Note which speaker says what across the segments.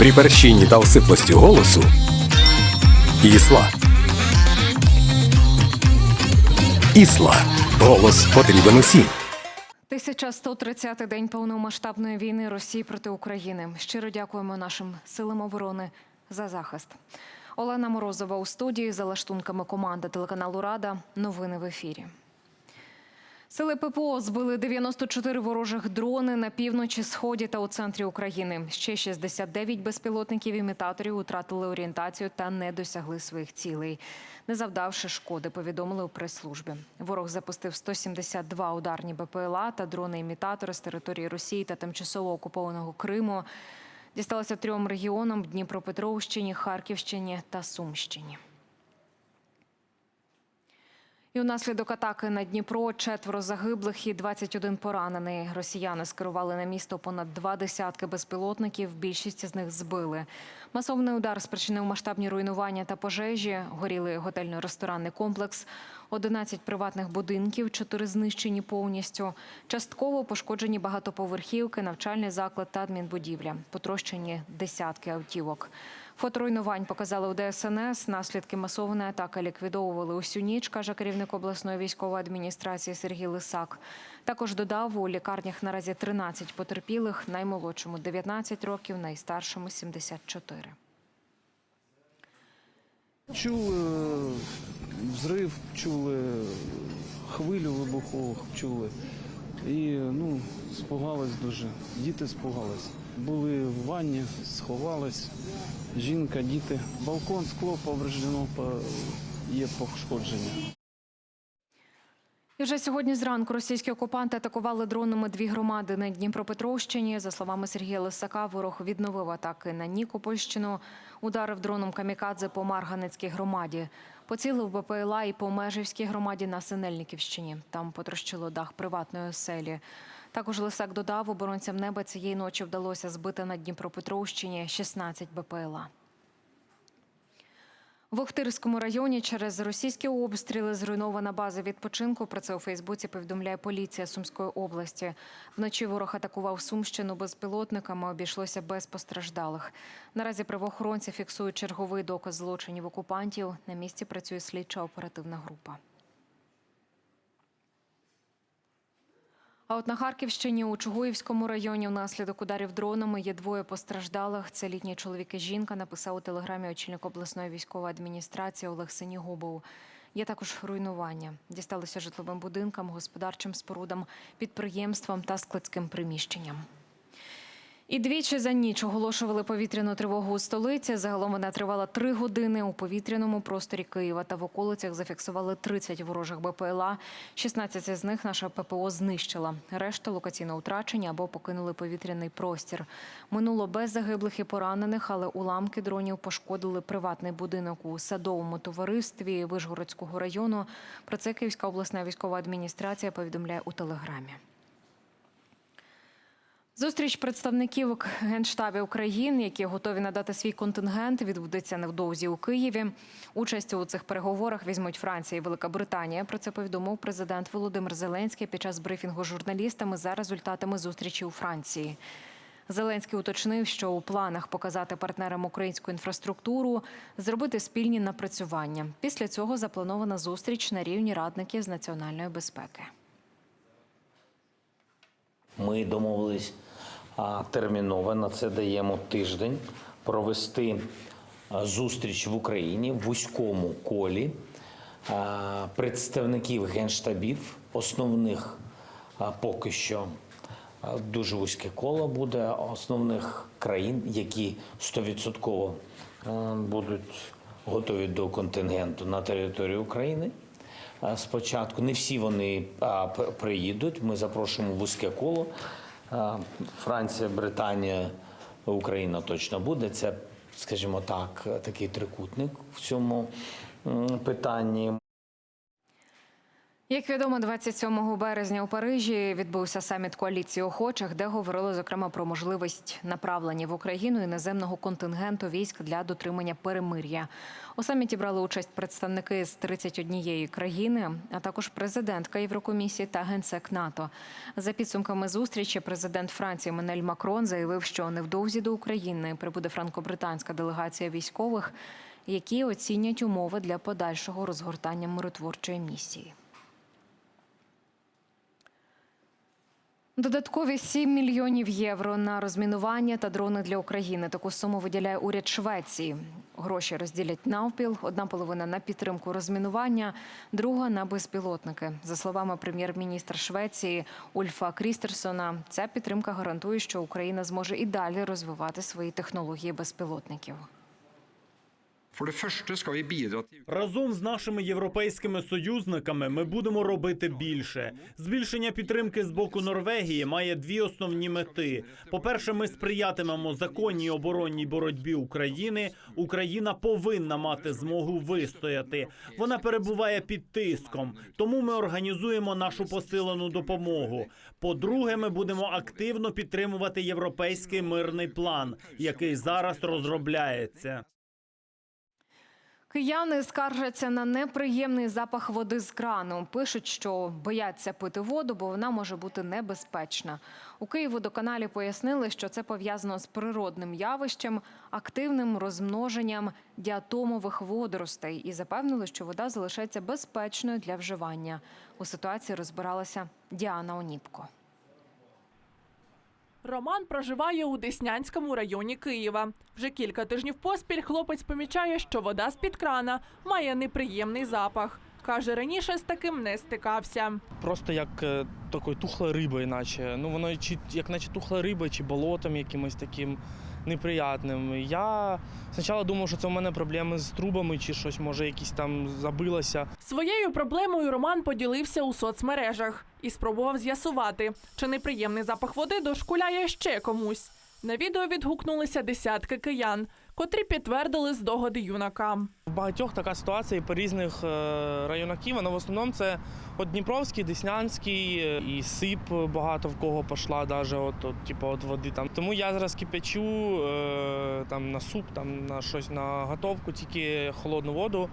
Speaker 1: При перщині та осиплості голосу Ісла. Ісла. Голос потрібен усім.
Speaker 2: 1130-й день повномасштабної війни Росії проти України. Щиро дякуємо нашим силам оборони за захист. Олена Морозова у студії за лаштунками команди телеканалу Рада. Новини в ефірі. Сили ППО збили 94 ворожих дрони на півночі, сході та у центрі України. Ще 69 безпілотників імітаторів втратили орієнтацію та не досягли своїх цілей, не завдавши шкоди. Повідомили у прес-службі. Ворог запустив 172 ударні БПЛА та дрони-імітатори з території Росії та тимчасово окупованого Криму. Дісталося трьом регіонам: Дніпропетровщині, Харківщині та Сумщині. І унаслідок атаки на Дніпро четверо загиблих і 21 поранений. Росіяни скерували на місто понад два десятки безпілотників. Більшість з них збили. Масовний удар спричинив масштабні руйнування та пожежі. Горіли готельно-ресторанний комплекс, 11 приватних будинків, 4 знищені повністю. Частково пошкоджені багатоповерхівки, навчальний заклад та адмінбудівля. Потрощені десятки автівок. Фото руйнувань показали у ДСНС. Наслідки масованої атаки ліквідовували усю ніч, каже керівник обласної військової адміністрації Сергій Лисак. Також додав, у лікарнях наразі 13 потерпілих, наймолодшому 19 років, найстаршому 74.
Speaker 3: Чули е, взрив, чули хвилю вибухову, чули. І ну, спугались дуже. Діти спугались. Були в ванні, сховались. Жінка, діти. Балкон, скло повреждено, є пошкодження.
Speaker 2: І вже сьогодні зранку російські окупанти атакували дронами дві громади на Дніпропетровщині. За словами Сергія Лисака, ворог відновив атаки на Нікопольщину, ударив дроном камікадзе по Марганецькій громаді. Поцілив БПЛА і по Межівській громаді на Синельниківщині. Там потрощило дах приватної оселі. Також Лисак додав, оборонцям неба цієї ночі вдалося збити на Дніпропетровщині 16 БПЛА. В Охтирському районі через російські обстріли зруйнована база відпочинку. Про це у Фейсбуці повідомляє поліція Сумської області. Вночі ворог атакував Сумщину безпілотниками. Обійшлося без постраждалих. Наразі правоохоронці фіксують черговий доказ злочинів окупантів. На місці працює слідча оперативна група. А от на Харківщині у Чугуївському районі внаслідок ударів дронами є двоє постраждалих. Це літній чоловік і жінка. Написав у телеграмі очільник обласної військової адміністрації Олег Синігубов. Є також руйнування. Дісталося житловим будинкам, господарчим спорудам, підприємствам та складським приміщенням. І двічі за ніч оголошували повітряну тривогу у столиці. Загалом вона тривала три години. У повітряному просторі Києва та в околицях зафіксували 30 ворожих БПЛА. 16 з них наша ППО знищила. Решта локаційно втрачені або покинули повітряний простір. Минуло без загиблих і поранених, але уламки дронів пошкодили приватний будинок у садовому товаристві Вишгородського району. Про це Київська обласна військова адміністрація повідомляє у телеграмі. Зустріч представників генштабів країн, які готові надати свій контингент, відбудеться невдовзі у Києві. Участь у цих переговорах візьмуть Франція і Велика Британія. Про це повідомив президент Володимир Зеленський під час брифінгу з журналістами за результатами зустрічі у Франції. Зеленський уточнив, що у планах показати партнерам українську інфраструктуру, зробити спільні напрацювання. Після цього запланована зустріч на рівні радників з національної безпеки.
Speaker 4: Ми домовились терміново на це даємо тиждень провести зустріч в Україні в вузькому колі представників генштабів, основних поки що дуже вузьке коло буде основних країн, які 100% будуть готові до контингенту на території України. Спочатку не всі вони приїдуть. Ми запрошуємо вузьке коло. Франція, Британія, Україна точно буде. Це, скажімо так, такий трикутник в цьому питанні.
Speaker 2: Як відомо, 27 березня у Парижі відбувся саміт коаліції охочих, де говорили зокрема про можливість направлення в Україну іноземного контингенту військ для дотримання перемир'я. У саміті брали участь представники з 31 країни, а також президентка Єврокомісії та генсек НАТО. За підсумками зустрічі, президент Франції Менель Макрон заявив, що невдовзі до України прибуде франко-британська делегація військових, які оцінять умови для подальшого розгортання миротворчої місії. Додаткові 7 мільйонів євро на розмінування та дрони для України. Таку суму виділяє уряд Швеції. Гроші розділять навпіл. Одна половина на підтримку розмінування, друга на безпілотники. За словами прем'єр-міністра Швеції Ульфа Крістерсона, ця підтримка гарантує, що Україна зможе і далі розвивати свої технології безпілотників.
Speaker 5: Разом з нашими європейськими союзниками ми будемо робити більше. Збільшення підтримки з боку Норвегії має дві основні мети: по-перше, ми сприятимемо законній оборонній боротьбі України. Україна повинна мати змогу вистояти. Вона перебуває під тиском, тому ми організуємо нашу посилену допомогу. По-друге, ми будемо активно підтримувати європейський мирний план, який зараз розробляється.
Speaker 2: Кияни скаржаться на неприємний запах води з крану. Пишуть, що бояться пити воду, бо вона може бути небезпечна. У Київводоканалі пояснили, що це пов'язано з природним явищем, активним розмноженням діатомових водоростей і запевнили, що вода залишається безпечною для вживання. У ситуації розбиралася Діана Оніпко.
Speaker 6: Роман проживає у Деснянському районі Києва. Вже кілька тижнів поспіль хлопець помічає, що вода з-під крана має неприємний запах. Каже, раніше з таким не стикався.
Speaker 7: просто як е, такою риби, іначе наче. Ну воно чи як наче тухла риба, чи болотом якимось таким неприятним. Я спочатку думав, що це у мене проблеми з трубами, чи щось може якісь там забилося.
Speaker 6: Своєю проблемою Роман поділився у соцмережах і спробував з'ясувати, чи неприємний запах води дошкуляє ще комусь. На відео відгукнулися десятки киян, котрі підтвердили здогади юнака.
Speaker 7: В багатьох така ситуація по різних е, районах. Ну, в основному це от Дніпровський, Деснянський е, і Сип багато в кого пішла, даже от, от, типу, от води там. Тому я зараз кипячу е, там на суп, там на щось на готовку, тільки холодну воду.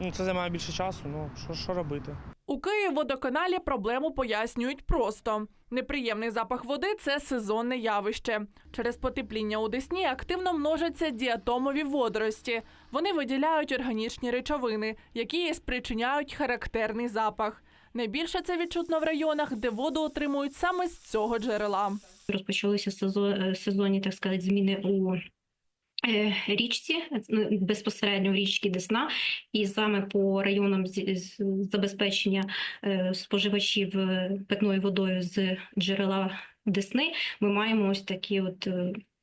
Speaker 7: Ну, це займає більше часу. Ну що, що робити?
Speaker 6: У Київводоканалі проблему пояснюють просто. Неприємний запах води це сезонне явище. Через потепління у Десні активно множаться діатомові водорості. Вони виділяють органічні речовини, які спричиняють характерний запах. Найбільше це відчутно в районах, де воду отримують саме з цього джерела.
Speaker 8: розпочалися сезон- сезонні, так сказати, зміни у річці, ну, безпосередньо в річці Десна, і саме по районам забезпечення е, споживачів е, питною водою з джерела Десни, ми маємо ось такі от.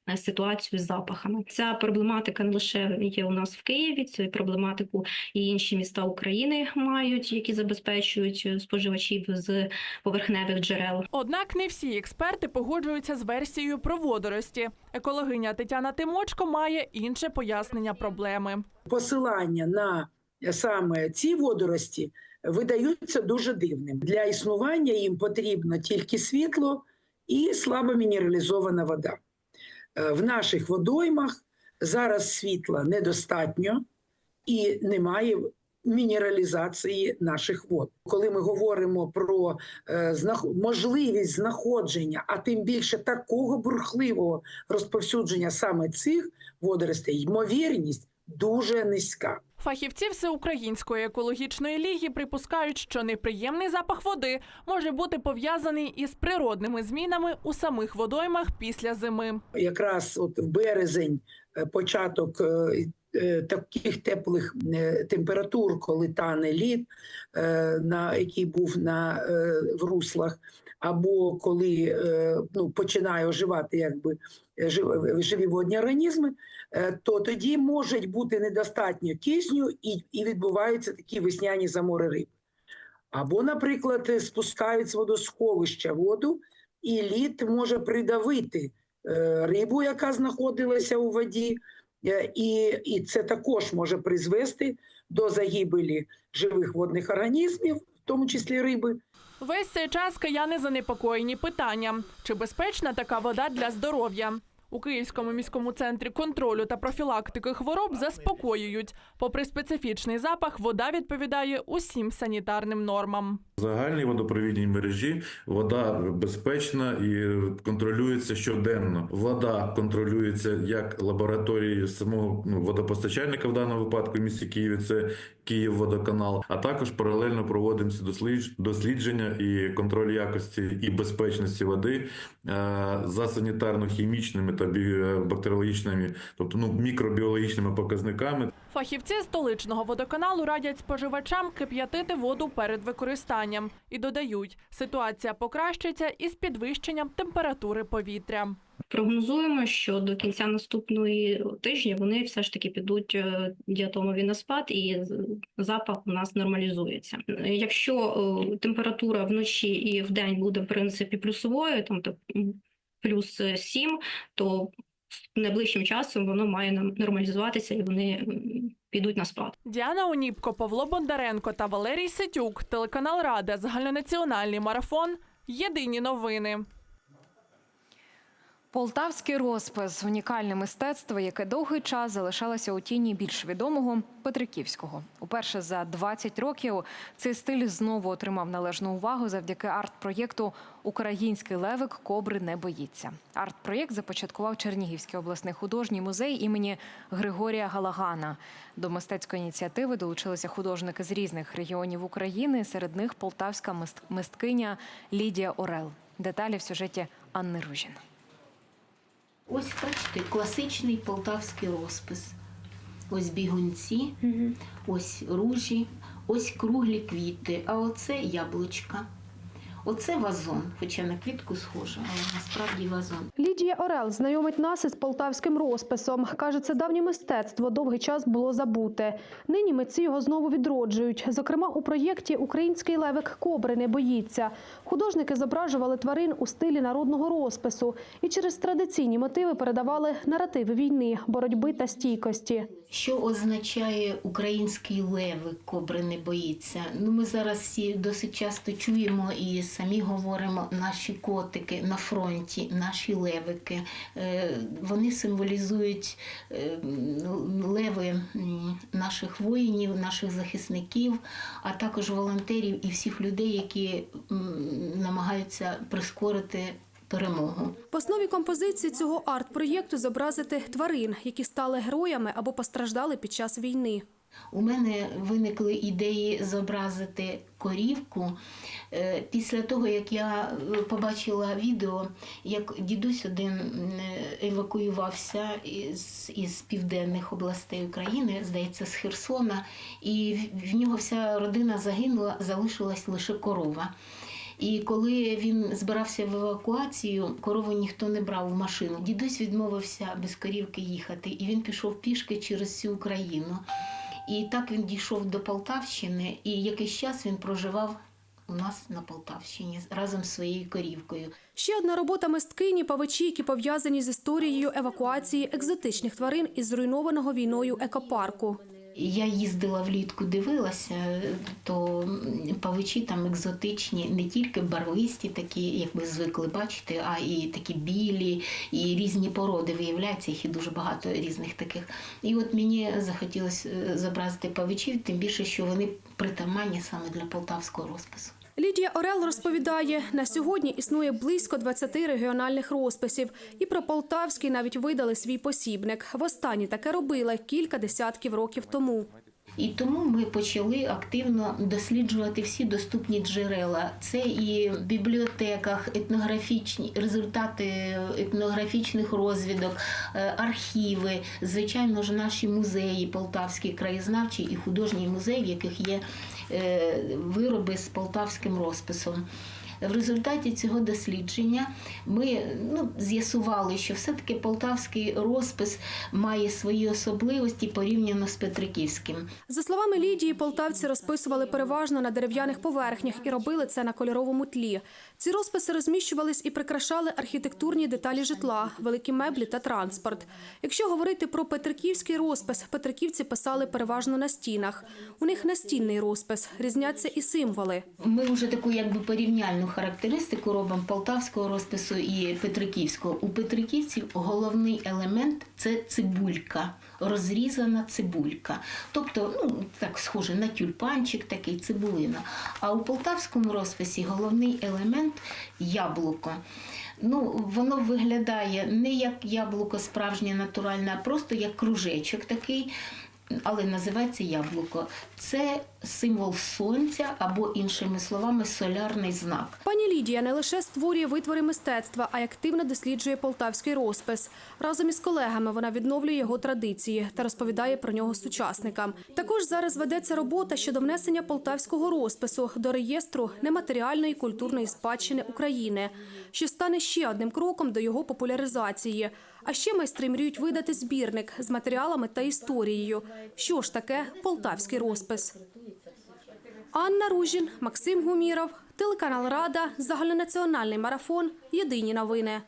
Speaker 8: Е, Ситуацію з запахами. Ця проблематика не лише є у нас в Києві, цю проблематику і інші міста України мають, які забезпечують е, споживачів з поверхневих джерел.
Speaker 6: Однак не всі експерти погоджуються з версією про водорості. Екологиня Тетяна Тимочко має інше пояснення проблеми.
Speaker 9: посилання на саме ці водорості видаються дуже дивним. Для існування їм потрібно тільки світло і слабо мінералізована вода. Е, В наших водоймах зараз світла недостатньо і немає мінералізації наших вод. Коли ми говоримо про е, можливість знаходження, а тим більше такого бурхливого розповсюдження саме цих водоростей, ймовірність дуже низька.
Speaker 6: Фахівці Всеукраїнської екологічної ліги припускають, що неприємний запах води може бути пов'язаний із природними змінами у самих водоймах після зими.
Speaker 9: Якраз от в березень е, початок е, е, таких теплих температур, коли тане лід, на який був на в руслах, або коли е, ну, починає оживати якби е, живі водні організми, е, то тоді може бути недостатньо кисню і, і відбуваються такі весняні замори риб. Або, наприклад, е, спускають з водосховища воду, і лід може придавити е, рибу, яка знаходилася у воді, е, і, і це також може призвести до загибелі живих водних організмів, в тому числі риби.
Speaker 6: Весь цей час кияни занепокоєні питанням, чи безпечна така вода для здоров'я. У Київському міському центрі контролю та профілактики хвороб заспокоюють. Попри специфічний запах, вода відповідає усім санітарним нормам.
Speaker 10: В загальній водопровідній мережі вода безпечна і контролюється щоденно. Вода контролюється як лабораторією самого ну, водопостачальника в даному випадку в місті Києві. Це Київводоканал. А також паралельно проводимося дослідж- дослідження і контроль якості і безпечності води е, за санітарно-хімічними та бі- бактеріологічними, тобто ну мікробіологічними показниками.
Speaker 6: Фахівці столичного водоканалу радять споживачам кип'ятити воду перед використанням і додають, ситуація покращиться із підвищенням температури повітря.
Speaker 8: Прогнозуємо, що до кінця наступної тижня вони все ж таки підуть е, діатомові на спад, і запах у нас нормалізується. Е, Якщо е, температура вночі і вдень буде в принципі плюсовою, там плюс 7, то найближчим часом воно має нормалізуватися і вони підуть на спад.
Speaker 6: Діана Оніпко, Павло Бондаренко та Валерій Сетюк, телеканал Рада, загальнонаціональний марафон. Єдині новини.
Speaker 2: Полтавський розпис унікальне мистецтво, яке довгий час залишалося у тіні більш відомого Петриківського. Уперше за 20 років цей стиль знову отримав належну увагу завдяки арт-проєкту Український левик кобри не боїться. Арт-проєкт започаткував Чернігівський обласний художній музей імені Григорія Галагана. До мистецької ініціативи долучилися художники з різних регіонів України. Серед них полтавська мист- мисткиня Лідія Орел. Деталі в сюжеті Анни Ружін.
Speaker 11: Ось бачите, класичний полтавський розпис. Ось бігунці, ось ружі, ось круглі квіти, а оце яблучка. Оце вазон, хоча на квітку схоже, але насправді вазон.
Speaker 12: Лідія Орел знайомить нас із полтавським розписом. Каже, це давнє мистецтво довгий час було забуте. Нині митці його знову відроджують. Зокрема, у проєкті Український левик кобри не боїться. Художники зображували тварин у стилі народного розпису і через традиційні мотиви передавали наративи війни, боротьби та стійкості.
Speaker 11: Що означає український левик кобри не боїться? Ну ми зараз всі досить часто чуємо і самі говоримо наші котики на фронті, наші левики. Е, Вони символізують е, леви наших воїнів, наших захисників, а також волонтерів і всіх людей, які намагаються прискорити перемогу.
Speaker 12: В основі композиції цього арт-проєкту зобразити тварин, які стали героями або постраждали під час війни.
Speaker 11: У мене виникли ідеї зобразити корівку Е, після того, як я е, побачила відео, як дідусь один е, евакуювався із, із південних областей України, здається, з Херсона, і в- нього вся родина загинула, залишилась лише корова. І коли він збирався в евакуацію, корову ніхто не брав в машину. Дідусь відмовився без корівки їхати, і він пішов пішки через всю Україну. І так він дійшов до Полтавщини, і якийсь час він проживав у нас на Полтавщині разом з своєю корівкою.
Speaker 12: Ще одна робота мисткині павичі, які пов'язані з історією евакуації екзотичних тварин із зруйнованого війною екопарку.
Speaker 11: Я їздила влітку, дивилася, то павичі там екзотичні, не тільки барвисті, такі, як ми звикли бачити, а і такі білі, і різні породи виявляються, їх і дуже багато різних таких. І от мені захотілося е, зобразити павичів, тим більше, що вони притаманні саме для полтавського розпису.
Speaker 12: Лідія Орел розповідає, на сьогодні існує близько 20 регіональних розписів. І про Полтавський навіть видали свій посібник. Востаннє таке робили кілька десятків років тому.
Speaker 11: І тому ми почали активно досліджувати всі доступні джерела. Це і в бібліотеках, етнографічні результати етнографічних розвідок, е, архіви, звичайно ж, наші музеї, Полтавський краєзнавчий і художній музей, в яких є е, вироби з полтавським розписом. В результаті цього дослідження ми ну, з'ясували, що все-таки полтавський розпис має свої особливості порівняно з Петриківським.
Speaker 12: За словами Лідії, полтавці розписували переважно на дерев'яних поверхнях і робили це на кольоровому тлі. Ці розписи розміщувались і прикрашали архітектурні деталі житла, великі меблі та транспорт. Якщо говорити про петриківський розпис, петриківці писали переважно на стінах. У них настінний розпис, різняться і символи.
Speaker 11: Ми вже таку якби порівняльну характеристику робимо полтавського розпису і петриківського. У петриківців головний елемент це цибулька, розрізана цибулька. Тобто, ну так схоже на тюльпанчик, такий цибулина. А у полтавському розписі головний елемент яблуко. Ну, воно виглядає не як яблуко справжнє натуральне, а просто як кружечок такий. Але називається яблуко. Це символ сонця або, іншими словами, солярний знак.
Speaker 12: Пані Лідія не лише створює витвори мистецтва, а й активно досліджує полтавський розпис. Разом із колегами вона відновлює його традиції та розповідає про нього сучасникам. Також зараз ведеться робота щодо внесення полтавського розпису до реєстру нематеріальної культурної спадщини України, що стане ще одним кроком до його популяризації. А ще майстри мріють видати збірник з матеріалами та історією. Що ж таке полтавський розпис? Анна Ружін, Максим Гуміров, телеканал Рада, загальнонаціональний марафон. Єдині новини.